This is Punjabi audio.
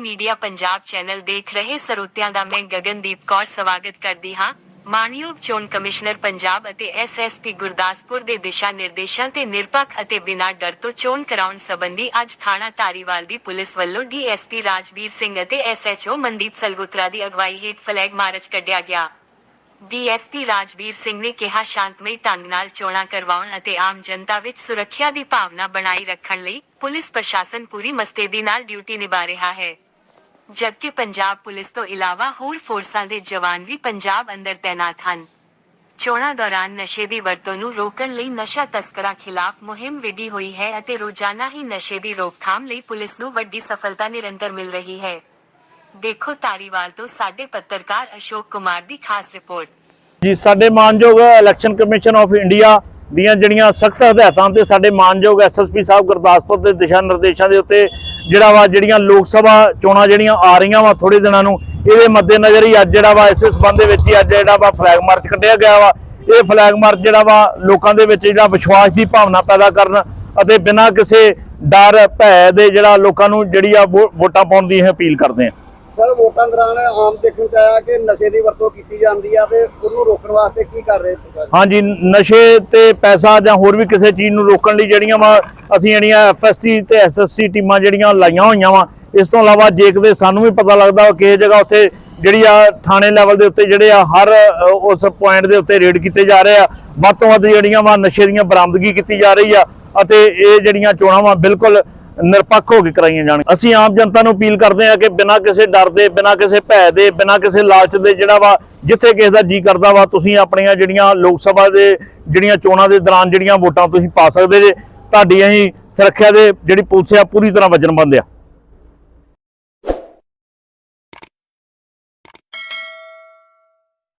ਮੀਡੀਆ ਪੰਜਾਬ ਚੈਨਲ ਦੇਖ ਰਹੇ ਸਰੋਤਿਆਂ ਦਾ ਮੈਂ ਗਗਨਦੀਪ ਕੌਰ ਸਵਾਗਤ ਕਰਦੀ ਹਾਂ। ਮਾਨਯੋਗ ਚੋਣ ਕਮਿਸ਼ਨਰ ਪੰਜਾਬ ਅਤੇ ਐਸਐਸਪੀ ਗੁਰਦਾਸਪੁਰ ਦੇ ਦਿਸ਼ਾ ਨਿਰਦੇਸ਼ਾਂ ਤੇ ਨਿਰਪੱਖ ਅਤੇ ਬਿਨਾਂ ਡਰ ਤੋਂ ਚੋਣ ਕਰਾਉਣ ਸੰਬੰਧੀ ਅੱਜ ਥਾਣਾ ਧਾਰੀਵਾਲ ਦੀ ਪੁਲਿਸ ਵੱਲੋਂ ਡੀਐਸਪੀ ਰਾਜਵੀਰ ਸਿੰਘ ਅਤੇ ਐਸਐਚਓ ਮਨਦੀਪ ਸਲਗੋਤਰਾ ਦੀ ਅਗਵਾਈ ਹੇਠ ਫਲੈਗ ਮਾਰਚ ਕੱਢਿਆ ਗਿਆ। ਡੀਐਸਪੀ ਰਾਜਵੀਰ ਸਿੰਘ ਨੇ ਕਿਹਾ, ਸ਼ਾਂਤਮਈ ਢੰਗ ਨਾਲ ਚੋਣਾਂ ਕਰਵਾਉਣ ਅਤੇ ਆਮ ਜਨਤਾ ਵਿੱਚ ਸੁਰੱਖਿਆ ਦੀ ਭਾਵਨਾ ਬਣਾਈ ਰੱਖਣ ਲਈ ਪੁਲਿਸ ਪ੍ਰਸ਼ਾਸਨ ਪੂਰੀ ਮਸਤੇਦੀ ਨਾਲ ਡਿਊਟੀ ਨਿਭਾ ਰਿਹਾ ਹੈ। ਜਦਕਿ ਪੰਜਾਬ ਪੁਲਿਸ ਤੋਂ ਇਲਾਵਾ ਹੋਰ ਫੋਰਸਾਂ ਦੇ ਜਵਾਨ ਵੀ ਪੰਜਾਬ ਅੰਦਰ ਤੈਨਾਤ ਹਨ। ਚੋਣਾਂ ਦੌਰਾਨ ਨਸ਼ੇ ਦੀ ਵਰਤੋਂ ਨੂੰ ਰੋਕਣ ਲਈ ਨਸ਼ਾ ਤਸਕਰਾਂ ਖਿਲਾਫ ਮੁਹਿੰਮ ਵਿੱਢੀ ਹੋਈ ਹੈ ਅਤੇ ਰੋਜ਼ਾਨਾ ਹੀ ਨਸ਼ੇ ਦੀ ਰੋਕਥਾਮ ਲਈ ਪੁਲਿਸ ਨੂੰ ਵੱਡੀ ਸਫਲਤਾ ਨਿਰੰਤਰ ਮਿਲ ਰਹੀ ਹੈ। ਦੇਖੋ ਤਾਰੀਵਾਲ ਤੋਂ ਸਾਡੇ ਪੱਤਰਕਾਰ ਅਸ਼ੋਕ ਕੁਮਾਰ ਦੀ ਖਾਸ ਰਿਪੋਰਟ। ਜੀ, ਸਾਡੇ ਮਾਨਯੋਗ ਇਲੈਕਸ਼ਨ ਕਮਿਸ਼ਨ ਆਫ ਇੰਡੀਆ ਦੀਆਂ ਜਿਹੜੀਆਂ ਸਖਤ ਹਦਾਇਤਾਂ ਤੇ ਸਾਡੇ ਮਾਨਯੋਗ ਐਸਐਸਪੀ ਸਾਹਿਬ ਗੁਰਦਾਸਪੁਰ ਦੇ ਦਿਸ਼ਾ ਨਿਰਦੇਸ਼ਾਂ ਦੇ ਉੱਤੇ ਜਿਹੜਾ ਵਾ ਜਿਹੜੀਆਂ ਲੋਕ ਸਭਾ ਚੋਣਾਂ ਜਿਹੜੀਆਂ ਆ ਰਹੀਆਂ ਵਾ ਥੋੜੇ ਦਿਨਾਂ ਨੂੰ, ਇਹਦੇ ਮੱਦੇਨਜ਼ਰ ਹੀ ਅੱਜ ਜਿਹੜਾ ਵਾ ਇਸੇ ਸਬੰਧ ਦੇ ਵਿੱਚ ਹੀ ਅੱਜ ਜਿਹੜਾ ਵਾ ਫਲੈਗ ਮਾਰਚ ਕੱਢਿਆ ਗਿਆ ਵਾ। ਇਹ ਫਲੈਗ ਮਾਰਚ ਜਿਹੜਾ ਵਾ ਲੋਕਾਂ ਦੇ ਵਿੱਚ ਜਿਹੜਾ ਵਿਸ਼ਵਾਸ ਦੀ ਭਾਵਨਾ ਪੈਦਾ ਕਰਨ ਅਤੇ ਬਿਨਾਂ ਕਿਸੇ ਡਰ, ਭੈ ਦੇ ਜਿਹੜਾ ਲੋਕਾਂ ਨੂੰ ਜਿਹੜੀ ਆ ਵੋ- ਵੋਟਾਂ ਪਾਉਣ ਦੀ ਅਸੀਂ ਅਪੀਲ ਕਰਦੇ ਹਾਂ ਸਰ, ਵੋਟਾਂ ਦੌਰਾਨ ਆਮ ਦੇਖਣ ਚ ਆਇਆ ਕਿ ਨਸ਼ੇ ਦੀ ਵਰਤੋਂ ਕੀਤੀ ਜਾਂਦੀ ਆ ਤੇ ਉਹਨੂੰ ਰੋਕਣ ਵਾਸਤੇ ਕੀ ਕਰ ਰਹੇ ਤੁਸੀਂ ਹਾਂਜੀ, ਨਸ਼ੇ ਤੇ ਪੈਸਾ ਜਾਂ ਹੋਰ ਵੀ ਕਿਸੇ ਚੀਜ਼ ਨੂੰ ਰੋਕਣ ਲਈ ਜਿਹੜੀਆਂ ਵਾ, ਅਸੀਂ ਜਿਹੜੀਆਂ ਐਫਐਸਟੀ ਤੇ ਐਸਐਸਸੀ ਟੀਮਾਂ ਜਿਹੜੀਆਂ ਲਾਈਆਂ ਹੋਈਆਂ ਵਾ, ਇਸ ਤੋਂ ਇਲਾਵਾ ਜੇ ਕਿਤੇ ਸਾਨੂੰ ਵੀ ਪਤਾ ਲੱਗਦਾ ਕਿ ਇਹ ਜਗ੍ਹਾ ਉੱਥੇ ਜਿਹੜੀ ਆ ਥਾਣੇ ਲੈਵਲ ਦੇ ਉੱਤੇ ਜਿਹੜੇ ਆ ਹਰ ਉਸ ਪੁਆਇੰਟ ਦੇ ਉੱਤੇ ਰੇਡ ਕੀਤੇ ਜਾ ਰਹੇ ਆ, ਵੱਧ ਤੋਂ ਵੱਧ ਜਿਹੜੀਆਂ ਵਾ ਨਸ਼ੇ ਦੀਆਂ ਬਰਾਮਦਗੀ ਕੀਤੀ ਜਾ ਰਹੀ ਆ, ਅਤੇ ਇਹ ਜਿਹੜੀਆਂ ਚੋਣਾਂ ਵਾ ਬਿਲਕੁਲ ਨਿਰਪੱਖ ਹੋ ਕੇ ਕਰਾਈਆਂ ਜਾਣ। ਅਸੀਂ ਆਮ ਜਨਤਾ ਨੂੰ ਅਪੀਲ ਕਰਦੇ ਹਾਂ ਕਿ ਬਿਨਾਂ ਕਿਸੇ ਡਰ ਦੇ, ਬਿਨਾਂ ਕਿਸੇ ਭੈ ਦੇ, ਬਿਨਾਂ ਕਿਸੇ ਲਾਲਚ ਦੇ ਜਿਹੜਾ ਵਾ, ਜਿੱਥੇ ਕਿਸੇ ਦਾ ਜੀ ਕਰਦਾ ਵਾ, ਤੁਸੀਂ ਆਪਣੀਆਂ ਜਿਹੜੀਆਂ ਲੋਕ ਸਭਾ ਦੇ, ਜਿਹੜੀਆਂ ਚੋਣਾਂ ਦੇ ਦੌਰਾਨ ਜਿਹੜੀਆਂ ਵੋਟਾਂ ਤੁਸੀਂ ਪਾ ਸਕਦੇ ਜੇ, ਤੁਹਾਡੀ ਅਸੀਂ ਸੁਰੱਖਿਆ ਦੇ ਜਿਹੜੀ ਪੁਲਿਸ ਆ, ਪੂਰੀ ਤਰ੍ਹਾਂ ਵਚਨਬੰਦ ਆ।